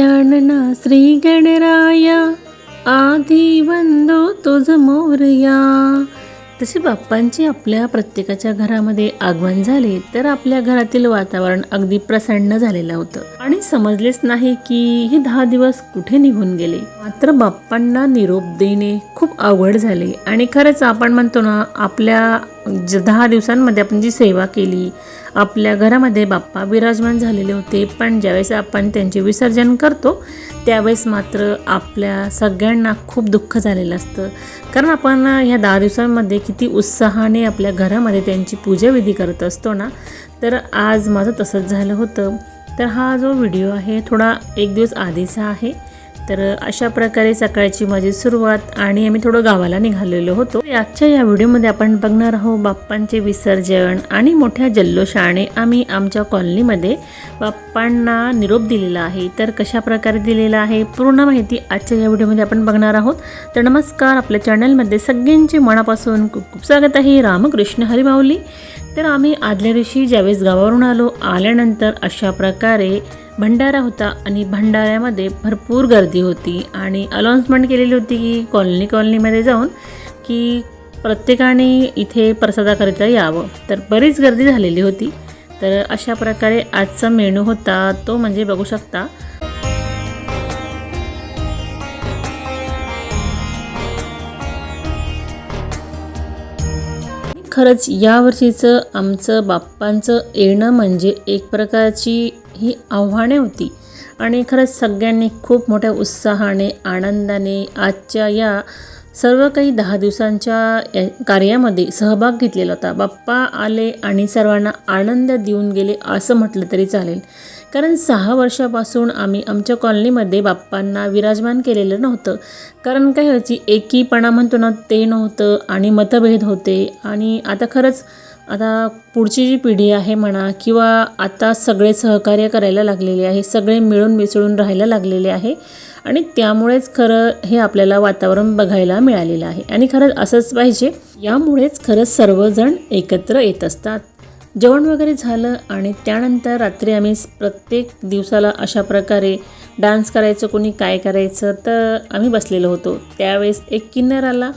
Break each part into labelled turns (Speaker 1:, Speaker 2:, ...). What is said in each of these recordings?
Speaker 1: गजानना श्री गणराया आधी वंदो तुझ मोरया. तसे बाप्पांचे आपल्या प्रत्येकाच्या घरामध्ये आगमन झाले तर आपल्या घरातील वातावरण अगदी प्रसन्न झालेलं होतं. आणि समजलेच नाही की हे दहा दिवस कुठे निघून गेले. मात्र बाप्पांना निरोप देणे खूप अवघड झाले. आणि खरंच आपण म्हणतो ना आपल्या ज दहा दिवसांमध्ये आपण जी सेवा केली आपल्या घरामध्ये बाप्पा विराजमान झालेले होते. पण ज्यावेळेस आपण त्यांचे विसर्जन करतो त्यावेळेस मात्र आपल्या सगळ्यांना खूप दुःख झालेलं असतं. कारण आपण ह्या दहा दिवसांमध्ये किती उत्साहाने आपल्या घरामध्ये त्यांची पूजाविधी करत असतो ना? तर आज माझं तसंच झालं होतं. तर हा जो व्हिडिओ आहे थोडा एक दिवस आधीचा आहे. तर अशा प्रकारे सकाळची माझी सुरुवात आणि आम्ही थोडं गावाला निघालेलो होतो. आजच्या या व्हिडिओमध्ये आपण बघणार आहोत बाप्पांचे विसर्जन आणि मोठ्या जल्लोषाने आम्ही आमच्या कॉलनीमध्ये बाप्पांना निरोप दिलेला आहे. तर कशा प्रकारे दिलेला आहे पूर्ण माहिती आजच्या या व्हिडिओमध्ये आपण बघणार आहोत. तर नमस्कार आपल्या चॅनलमध्ये सगळ्यांचे मनापासून खूप खूप स्वागत आहे. रामकृष्ण हरिमाऊली. तर आम्ही आदल्या दिवशी ज्यावेळेस गावावरून आलो आल्यानंतर अशा प्रकारे भंडारा होता आणि भंडाऱ्यामध्ये भरपूर गर्दी होती आणि अनाऊन्समेंट केलेली होती की कॉलनी कॉलनीमध्ये जाऊन की प्रत्येकाने इथे प्रसादाकरिता यावं. तर बरीच गर्दी झालेली होती. तर अशा प्रकारे आजचा मेनू होता. तो म्हणजे बघू शकता. खरंच यावर्षीचं आमचं बाप्पांचं येणं म्हणजे एक प्रकारची ही आव्हाने होती. आणि खरंच सगळ्यांनी खूप मोठ्या उत्साहाने आनंदाने आजच्या या सर्व काही दहा दिवसांच्या या कार्यामध्ये सहभाग घेतलेला होता. बाप्पा आले आणि सर्वांना आनंद देऊन गेले असं म्हटलं तरी चालेल. कारण सहा वर्षापासून आम्ही आमच्या कॉलनीमध्ये बाप्पांना विराजमान केलेलं नव्हतं. कारण काय व्हायची एकीपणा म्हणतो ना ते नव्हतं आणि मतभेद होते. आणि आता खरंच आता पुढची जी पिढी आहे म्हणा किंवा आता सगळे सहकार्य करायला लागलेले आहे सगळे मिळून मिसळून राहायला लागलेले आहे आणि त्यामुळेच खरं हे आपल्याला वातावरण बघायला मिळालेलं आहे. आणि खरंच असंच पाहिजे यामुळेच खरंच सर्वजण एकत्र येत असतात. जेवण वगैरे झालं आणि त्यानंतर रात्री आम्ही प्रत्येक दिवसाला अशा प्रकारे डान्स करायचं कोणी काय करायचं तर आम्ही बसलेलो होतो. त्यावेळेस एक किन्नर आला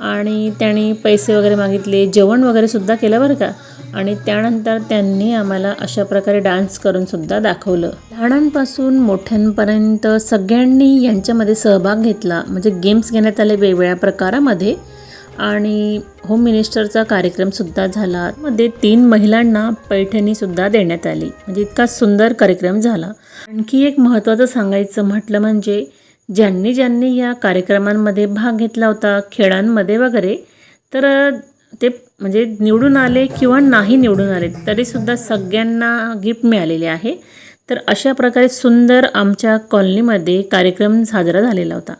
Speaker 1: आणि त्याने पैसे वगैरे मागितले जेवण वगैरेसुद्धा केलं बरं का. आणि त्यानंतर त्यांनी आम्हाला अशा प्रकारे डान्स करूनसुद्धा दाखवलं. लहानांपासून मोठ्यांपर्यंत सगळ्यांनी यांच्यामध्ये सहभाग घेतला. म्हणजे गेम्स घेण्यात आले वेगवेगळ्या प्रकारामध्ये. आणि होम मिनिस्टरचा कार्यक्रमसुद्धा झाला. मध्ये तीन महिलांना पैठणीसुद्धा देण्यात आली. म्हणजे इतका सुंदर कार्यक्रम झाला. आणखी एक महत्त्वाचं सांगायचं म्हटलं म्हणजे ज्यांनी ज्यांनी या कार्यक्रमांमध्ये भाग घेतला होता खेळांमध्ये वगैरे तर ते म्हणजे निवडून आले किंवा नाही निवडून आले तरीसुद्धा सगळ्यांना गिफ्ट मिळालेले आहे. तर अशा प्रकारे सुंदर आमच्या कॉलनीमध्ये कार्यक्रम साजरा झालेला होता.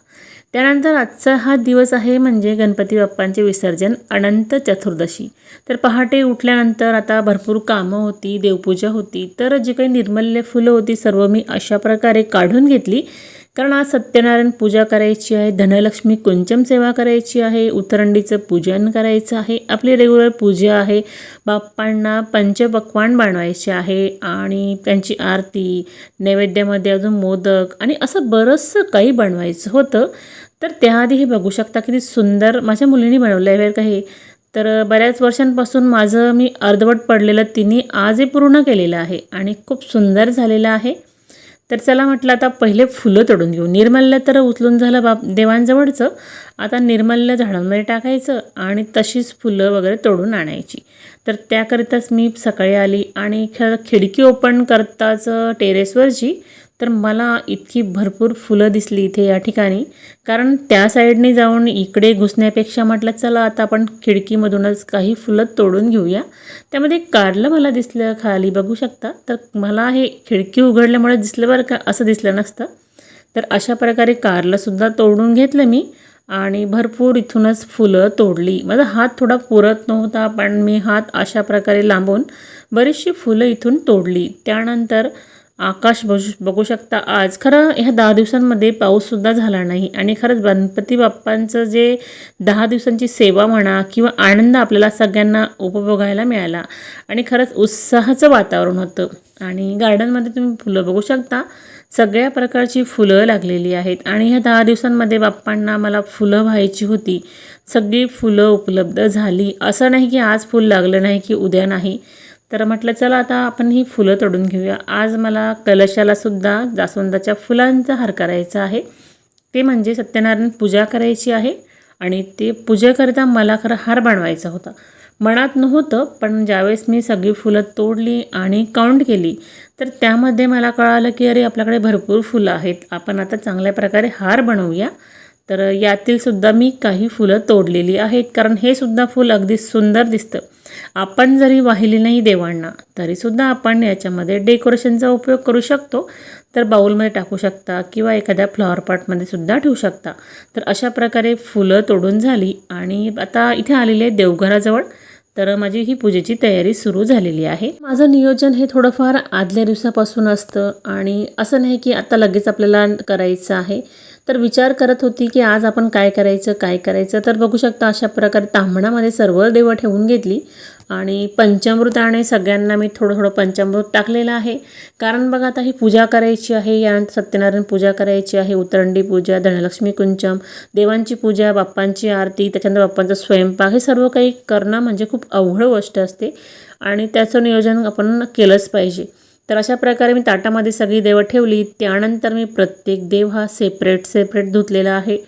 Speaker 1: त्यानंतर आजचा हा दिवस आहे म्हणजे गणपती बाप्पांचे विसर्जन अनंत चतुर्दशी. तर पहाटे उठल्यानंतर आता भरपूर कामं होती देवपूजा होती. तर जी काही निर्मल्य फुलं होती सर्व मी अशा प्रकारे काढून घेतली. कारण आज सत्यनारायण पूजा करायची आहे धनलक्ष्मी कुंचम सेवा करायची आहे उतरंडीचं पूजन करायचं आहे आपली रेग्युलर पूजा आहे बाप्पांना पंचपक्वान बनवायचे आहे आणि त्यांची आरती नैवेद्यामध्ये अजून मोदक आणि असं बरंचसं काही बनवायचं होतं. तर त्याआधी हे बघू शकता किती सुंदर माझ्या मुलीने बनवलं आहे बरं का हे तर बऱ्याच वर्षांपासून माझं मी अर्धवट पडलेलं तिने आजही पूर्ण केलेलं आहे आणि खूप सुंदर झालेलं आहे. तर चला म्हटलं आता पहिले फुलं तोडून घेऊ. निर्मल्य तर उचलून झालं बाप देवांजवळचं. आता निर्मल्य झाडांमध्ये टाकायचं आणि तशीच फुलं वगैरे तोडून आणायची. तर त्याकरिताच मी सकाळी आली आणि ख खिडकी ओपन करताच टेरेसवरची तर मला इतकी भरपूर फुलं दिसली इथे या ठिकाणी. कारण त्या साईडने जाऊन इकडे घुसण्यापेक्षा म्हटलं चला आता आपण खिडकीमधूनच काही फुलं तोडून घेऊया. त्यामध्ये कारलं मला दिसलं खाली बघू शकता. तर मला हे खिडकी उघडल्यामुळे दिसलं बरं का असं दिसलं नसतं. तर अशा प्रकारे कारलंसुद्धा तोडून घेतलं मी आणि भरपूर इथूनच फुलं तोडली. माझा हात थोडा पुरत नव्हता पण मी हात अशा प्रकारे लांबून बरीचशी फुलं इथून तोडली. त्यानंतर आकाश बघू बघू शकता आज. खरं ह्या दहा दिवसांमध्ये पाऊससुद्धा झाला नाही. आणि खरंच गणपती बाप्पांचं जे दहा दिवसांची सेवा म्हणा किंवा आनंद आपल्याला सगळ्यांना उपभोगायला मिळाला. आणि खरंच उत्साहाचं वातावरण होतं. आणि गार्डनमध्ये तुम्ही फुलं बघू शकता. सगळ्या प्रकारची फुलं लागलेली आहेत. आणि ह्या दहा दिवसांमध्ये बाप्पांना मला फुलं व्हायची होती. सगळी फुलं उपलब्ध झाली. असं नाही की आज फुल लागलं नाही की उद्या नाही. तर म्हटलं चला आता आपण ही फुलं तोडून घेऊया. आज मला कलशालासुद्धा जास्वंदाच्या फुलांचा हार करायचा आहे. ते म्हणजे सत्यनारायण पूजा करायची आहे आणि ते पूजेकरिता मला खरं हार बनवायचा होता. मनात नव्हतं पण ज्यावेळेस मी सगळी फुलं तोडली आणि काउंट केली तर त्यामध्ये मला कळालं की अरे आपल्याकडे भरपूर फुलं आहेत. आपण आता चांगल्या प्रकारे हार बनवूया. तर यातील सुद्धा मी काही फुलं तोडलेली आहेत कारण हे सुद्धा फूल अगदी सुंदर दिसतं. आपण जरी वाहिली नाही देवांना तरीसुद्धा आपण याच्यामध्ये डेकोरेशनचा उपयोग करू शकतो. तर बाऊलमध्ये टाकू शकता किंवा एखाद्या फ्लॉवर पॉटमध्ये सुद्धा ठेवू शकता. तर अशा प्रकारे फुलं तोडून झाली आणि आता इथे आलेली आहे देवघराजवळ. तर माझी ही पूजेची तयारी सुरू झालेली आहे. माझं नियोजन हे थोडंफार आदल्या दिवसापासून असतं आणि असं नाही की आता लगेच आपल्याला करायचं आहे. तर विचार करत होती की आज आपण काय करायचं काय करायचं? तर बघू शकता अशा प्रकारे तांबणामध्ये सर्व देवं ठेवून घेतली आणि पंचामृताने सगळ्यांना मी थोडं थोडं पंचामृत टाकलेलं आहे. कारण बघा आता ही पूजा करायची आहे यानंतर सत्यनारायण पूजा करायची आहे उतरंडी पूजा धनलक्ष्मी कुंचम देवांची पूजा बाप्पांची आरती त्याच्यानंतर बाप्पांचा स्वयंपाक हे सर्व काही करणं म्हणजे खूप अवघड गोष्ट असते आणि त्याचं नियोजन आपण केलंच पाहिजे. तर अशा प्रकारे मी ताटामध्ये सगळी देवं ठेवली. त्यानंतर मी प्रत्येक देव हा सेपरेट सेपरेट धुतलेला आहे.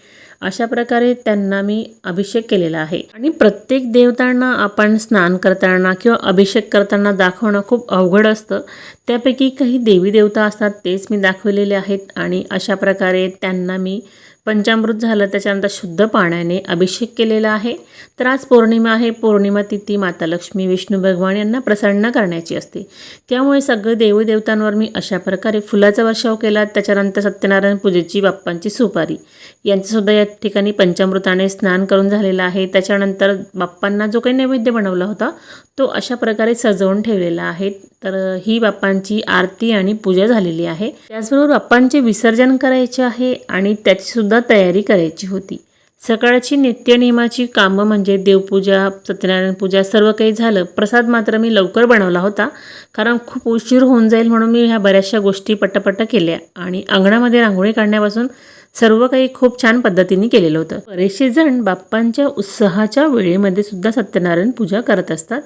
Speaker 1: अशा प्रकारे त्यांना मी अभिषेक केलेला आहे. आणि प्रत्येक देवतांना आपण स्नान करताना किंवा अभिषेक करताना दाखवणं खूप अवघड असतं. त्यापैकी काही देवी देवता असतात तेच मी दाखवलेले आहेत. आणि अशा प्रकारे त्यांना मी पंचामृत झालं त्याच्यानंतर शुद्ध पाण्याने अभिषेक केलेला आहे. तर आज पौर्णिमा आहे पौर्णिमा तिथी माता लक्ष्मी विष्णू भगवान यांना प्रसन्न करण्याची असते. त्यामुळे सगळं देवदेवतांवर मी अशा प्रकारे फुलाचा वर्षाव केला. त्याच्यानंतर सत्यनारायण पूजेची बाप्पांची सुपारी. यांचंसुद्धा या ठिकाणी पंचामृताने स्नान करून झालेलं आहे. त्याच्यानंतर बाप्पांना जो काही नैवेद्य बनवला होता तो अशा प्रकारे सजवून ठेवलेला आहे. तर ही बाप्पांची आरती आणि पूजा झालेली आहे. त्याचबरोबर बाप्पांचे विसर्जन करायचे आहे आणि त्याचीसुद्धा तयारी करायची होती. सकाळची नित्यनियमाची कामं म्हणजे देवपूजा सत्यनारायण पूजा सर्व काही झालं. प्रसाद मात्र मी लवकर बनवला होता. कारण खूप उशीर होऊन जाईल म्हणून मी ह्या बऱ्याचशा गोष्टी पटपट केल्या आणि अंगणामध्ये रांगोळी काढण्यापासून सर्व काही खूप छान पद्धतीने केलेलं होतं. बरेचसे जण बाप्पांच्या उत्साहाच्या वेळेमध्ये सुद्धा सत्यनारायण पूजा करत असतात.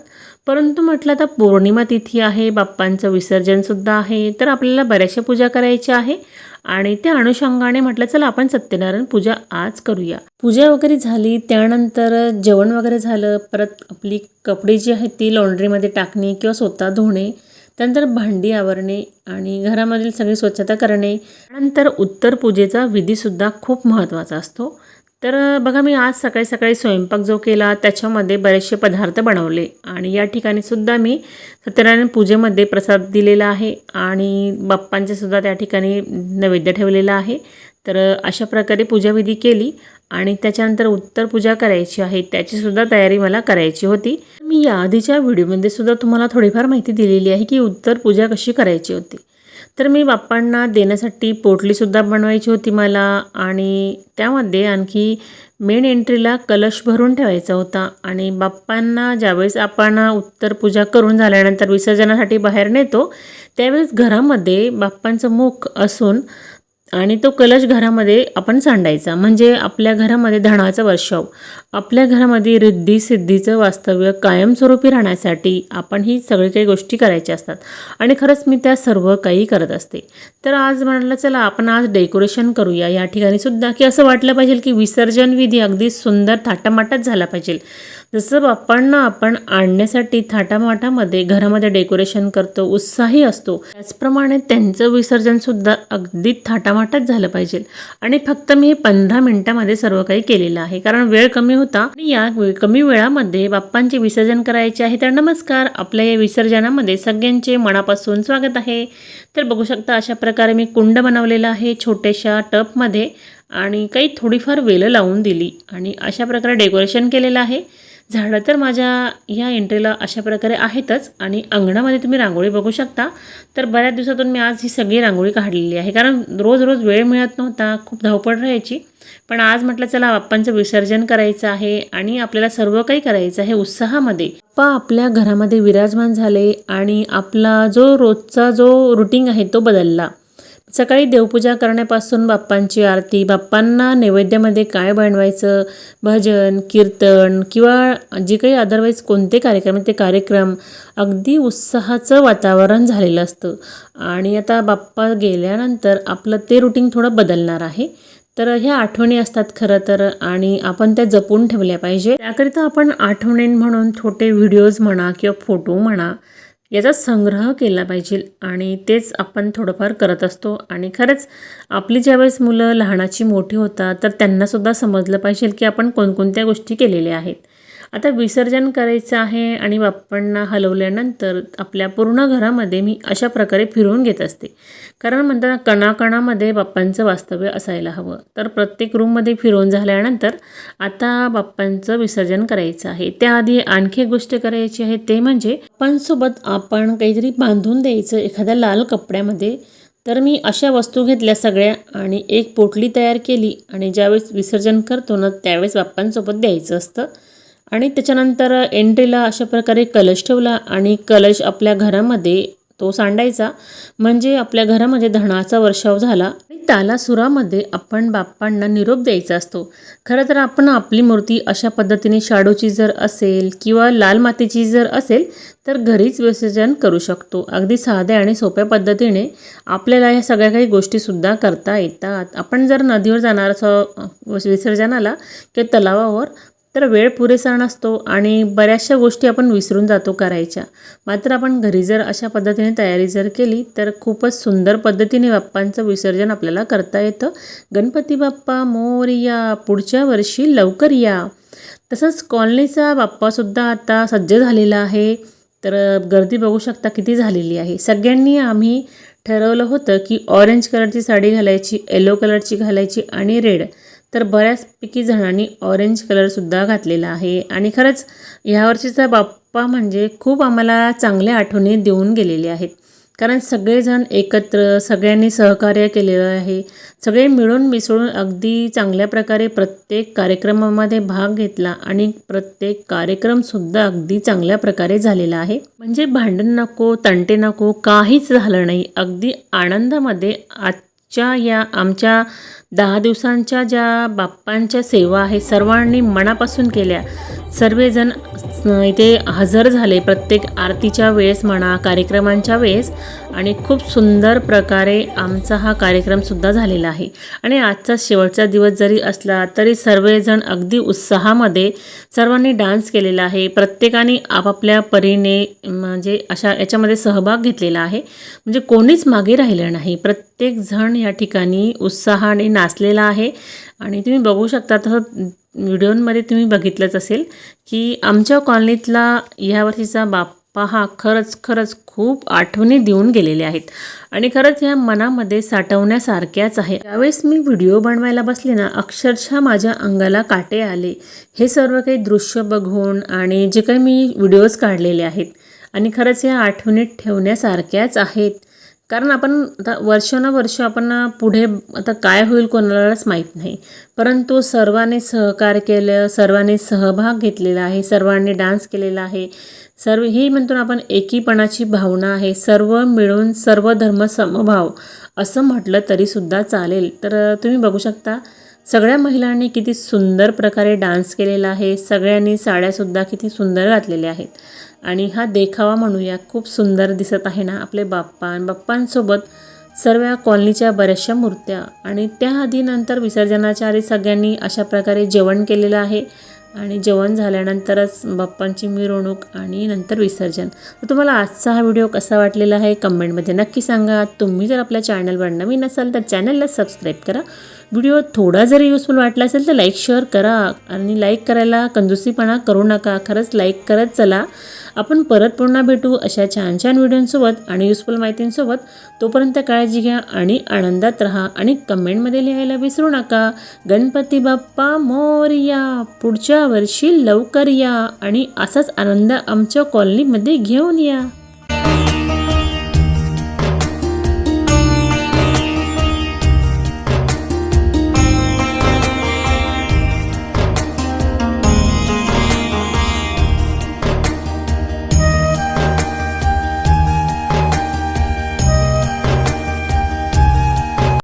Speaker 1: परंतु म्हटलं आता पौर्णिमा तिथी आहे बाप्पांचं विसर्जनसुद्धा आहे तर आपल्याला बऱ्याचशा पूजा करायच्या आहे. आणि त्या अनुषंगाने म्हटलं चला आपण सत्यनारायण पूजा आज करूया. पूजा वगैरे झाली त्यानंतर जेवण वगैरे झालं परत आपली कपडे जी आहेत ती लॉन्ड्रीमध्ये टाकणे किंवा स्वतः धुणे त्यानंतर भांडी आवरणे आणि घरामधील सगळी स्वच्छता करणे. त्यानंतर उत्तर पूजेचा विधीसुद्धा खूप महत्त्वाचा असतो. तर बघा मी आज सकाळी सकाळी स्वयंपाक जो केला त्याच्यामध्ये बरेचसे पदार्थ बनवले आणि या ठिकाणी सुद्धा मी सत्यनारायण पूजेमध्ये प्रसाद दिलेला आहे आणि बाप्पांचे सुद्धा त्या ठिकाणी नैवेद्य ठेवलेला आहे. तर अशा प्रकारे पूजाविधी केली आणि त्याच्यानंतर उत्तर पूजा करायची आहे त्याचीसुद्धा तयारी मला करायची होती. मी या आधीच्या व्हिडिओमध्ये सुद्धा तुम्हाला थोडीफार माहिती दिलेली आहे की उत्तर पूजा कशी करायची होती. तर मी बाप्पांना देण्यासाठी पोटलीसुद्धा बनवायची होती मला आणि त्यामध्ये आणखी मेन एंट्रीला कलश भरून ठेवायचा होता आणि बाप्पांना ज्यावेळेस आपण उत्तर पूजा करून झाल्यानंतर विसर्जनासाठी बाहेर नेतो त्यावेळेस घरामध्ये बाप्पांचं मुख असून आणि तो कलश घरामध्ये आपण सांडायचा. म्हणजे आपल्या घरामध्ये धनाचा वर्षाव. आपल्या घरामध्ये रिद्धी सिद्धीचं वास्तव्य कायमस्वरूपी राहण्यासाठी आपण ही सगळी काही गोष्टी करायच्या असतात. आणि खरंच मी त्या सर्व काही करत असते. तर आज म्हटलं चला आपण आज डेकोरेशन करूया. या ठिकाणी सुद्धा की असं वाटलं पाहिजे की विसर्जन विधी अगदी सुंदर थाटामाटात झाला पाहिजे. जसं बाप्पांना आपण आणण्यासाठी थाटामाटामध्ये घरामध्ये डेकोरेशन करतो उत्साही असतो त्याचप्रमाणे त्यांचं विसर्जनसुद्धा अगदी थाटामाटात झालं पाहिजे. आणि फक्त मी हे पंधरा मिनिटामध्ये सर्व काही केलेलं आहे. कारण वेळ कमी होता आणि या कमी वेळामध्ये बाप्पांचे विसर्जन करायचे आहे तर नमस्कार आपल्या या विसर्जनामध्ये सगळ्यांचे मनापासून स्वागत आहे. तर बघू शकता अशा प्रकारे मी कुंड बनवलेला आहे छोट्याशा टपमध्ये आणि काही थोडीफार वेलं लावून दिली आणि अशा प्रकारे डेकोरेशन केलेलं आहे. झाडं तर माझ्या ह्या एंट्रीला अशा प्रकारे आहेतच आणि अंगणामध्ये तुम्ही रांगोळी बघू शकता. तर बऱ्याच दिवसातून मी आज ही सगळी रांगोळी काढलेली आहे. कारण रोज रोज वेळ मिळत नव्हता खूप धावपळ राहायची. पण आज म्हटलं चला बाप्पांचं विसर्जन करायचं आहे आणि आपल्याला सर्व काही करायचं आहे उत्साहामध्ये. बाप्पा आपल्या घरामध्ये विराजमान झाले आणि आपला जो रोजचा जो रुटीन आहे तो बदलला. सकाळी देवपूजा करण्यापासून बाप्पांची आरती बाप्पांना नैवेद्यामध्ये काय बनवायचं? भजन कीर्तन किंवा जे काही अदरवाईज कोणते कार्यक्रम ते कार्यक्रम अगदी उत्साहाचं वातावरण झालेलं असतं. आणि आता बाप्पा गेल्यानंतर आपलं ते रुटीन थोडं बदलणार आहे. तर ह्या आठवणी असतात खरं तर आणि आपण त्या जपून ठेवल्या पाहिजे. त्याकरिता आपण आठवणी म्हणून छोटे व्हिडिओज म्हणा किंवा फोटो म्हणा याचा संग्रह केला पाहिजे आणि तेच आपण थोडंफार करत असतो. आणि खरंच आपली ज्यावेळेस मुलं लहानाची मोठी होतात तर त्यांनासुद्धा समजलं पाहिजे की आपण कोणकोणत्या गोष्टी केलेल्या आहेत. आता विसर्जन करायचं आहे आणि बाप्पांना हलवल्यानंतर आपल्या पूर्ण घरामध्ये मी अशा प्रकारे फिरवून घेत असते. कारण म्हणताना कणाकणामध्ये बाप्पांचं वास्तव्य असायला हवं. तर प्रत्येक रूममध्ये फिरवून झाल्यानंतर आता बाप्पांचं विसर्जन करायचं आहे. त्याआधी आणखी एक गोष्ट करायची आहे ते म्हणजे बाप्पांसोबत आपण काहीतरी बांधून द्यायचं एखाद्या लाल कपड्यामध्ये. तर मी अशा वस्तू घेतल्या सगळ्या आणि एक पोटली तयार केली आणि ज्यावेळेस विसर्जन करतो ना त्यावेळेस बाप्पांसोबत द्यायचं असतं. आणि त्याच्यानंतर एंट्रीला अशा प्रकारे कलश ठेवला आणि कलश आपल्या घरामध्ये तो सांडायचा. म्हणजे आपल्या घरामध्ये धनाचा वर्षाव झाला. आणि तालासुरामध्ये आपण बाप्पांना निरोप द्यायचा असतो. खरं तर आपण आपली मूर्ती अशा पद्धतीने शाडूची जर असेल किंवा लाल मातीची जर असेल तर घरीच विसर्जन करू शकतो. अगदी साध्या आणि सोप्या पद्धतीने आपल्याला ह्या सगळ्या काही गोष्टीसुद्धा करता येतात. आपण जर नदीवर जाणार असं विसर्जनाला किंवा तलावावर तर वेळ पुरेसा नसतो आणि बऱ्याचशा गोष्टी आपण विसरून जातो करायच्या. मात्र आपण घरी जर अशा पद्धतीने तयारी जर केली तर खूपच सुंदर पद्धतीने बाप्पांचं विसर्जन आपल्याला करता येतं. गणपती बाप्पा मोरया पुढच्या वर्षी लवकर या. तसंच कॉलनीचा बाप्पासुद्धा आता सज्ज झालेला आहे. तर गर्दी बघू शकता किती झालेली आहे. सगळ्यांनी आम्ही ठरवलं होतं की ऑरेंज कलरची साडी घालायची येलो कलरची घालायची आणि रेड. तर बऱ्याचपैकी जणांनी ऑरेंज कलरसुद्धा घातलेला आहे. आणि खरंच ह्यावर्षीचा बाप्पा म्हणजे खूप आम्हाला चांगल्या आठवणी देऊन गेलेले आहेत. कारण सगळेजण एकत्र सगळ्यांनी सहकार्य केलेलं आहे. सगळे मिळून मिसळून अगदी चांगल्या प्रकारे प्रत्येक कार्यक्रमामध्ये भाग घेतला आणि प्रत्येक कार्यक्रमसुद्धा अगदी चांगल्या प्रकारे झालेला आहे. म्हणजे भांडण नको तंटे नको काहीच झालं नाही. अगदी आनंदामध्ये आजच्या या आमच्या दहा दिवसांच्या ज्या बाप्पांच्या सेवा आहे सर्वांनी मनापासून केल्या. सर्वजण इथे हजर झाले प्रत्येक आरतीच्या वेळेस म्हणा कार्यक्रमांच्या वेळेस. आणि खूप सुंदर प्रकारे आमचा हा कार्यक्रमसुद्धा झालेला आहे. आणि आजचा शेवटचा दिवस जरी असला तरी सर्वजण अगदी उत्साहामध्ये सर्वांनी डान्स केलेला आहे. प्रत्येकाने आपापल्या परीने म्हणजे अशा याच्यामध्ये सहभाग घेतलेला आहे. म्हणजे कोणीच मागे राहिलं नाही. प्रत्येकजण या ठिकाणी उत्साहाने नाचलेला आहे. आणि तुम्ही बघू शकता तसं व्हिडिओमध्ये तुम्ही बघितलंच असेल की आमच्या कॉलनीतला यावर्षीचा बाप्पा हा खरंच खरंच खूप आठवणी देऊन गेलेले आहेत. आणि खरंच या मनामध्ये साठवण्यासारख्याच आहे. त्यावेळेस मी व्हिडिओ बनवायला बसले ना अक्षरशः माझ्या अंगाला काटे आले. हे सर्व काही दृश्य बघून आणि जे काही मी व्हिडिओज काढलेले आहेत आणि खरंच या आठवणीत ठेवण्यासारख्याच आहेत. कारण आपण आता वर्षानुवर्ष आपण पुढे आता काय होईल कोणालाच माहीत नाही. परंतु सर्वांनी सहकार्य केलं सर्वांनी सहभाग घेतलेला आहे सर्वांनी डान्स केलेला आहे. सर्व ही म्हणतो ना आपण एकीपणाची भावना आहे. सर्व मिळून सर्व धर्म समभाव असं म्हटलं तरीसुद्धा चालेल. तर तुम्ही बघू शकता सगळ्या महिलांनी किती सुंदर प्रकारे डान्स केलेला आहे. सगळ्यांनी साड्यासुद्धा किती सुंदर घातलेल्या आहेत. आणि हा देखावा म्हणूया. खूप सुंदर दिसत आहे ना आपले बाप्पा आणि बाप्पांसोबत सर्व कॉलनीच्या बऱ्याचशा मूर्त्या. आणि त्या नंतर विसर्जनाच्या आधी सगळ्यांनी अशा प्रकारे जेवण केलेलं आहे. आणि जेवण झाल्यानंतरच बाप्पांची मिरवणूक आणि नंतर विसर्जन. तर तुम्हाला आजचा हा व्हिडिओ कसा वाटलेला आहे कमेंटमध्ये नक्की सांगा. तुम्ही जर आपल्या चॅनलवर नवीन असाल तर चॅनलला सबस्क्राईब करा. व्हिडिओ थोडा जरी युजफुल वाटला असेल तर लाईक शेअर करा. आणि लाईक करायला कंजुसीपणा करू नका. खरंच लाईक करत चला. आपण परत पुन्हा भेटू अशा छान छान व्हिडिओंसोबत आणि युजफुल माहितींसोबत. तोपर्यंत काळजी घ्या आणि आनंदात राहा आणि कमेंटमध्ये लिहायला विसरू नका. गणपती बाप्पा मोरया पुढच्या वर्षी लवकर या आणि असाच आनंद आमच्या कॉलनीमध्ये घेऊन या.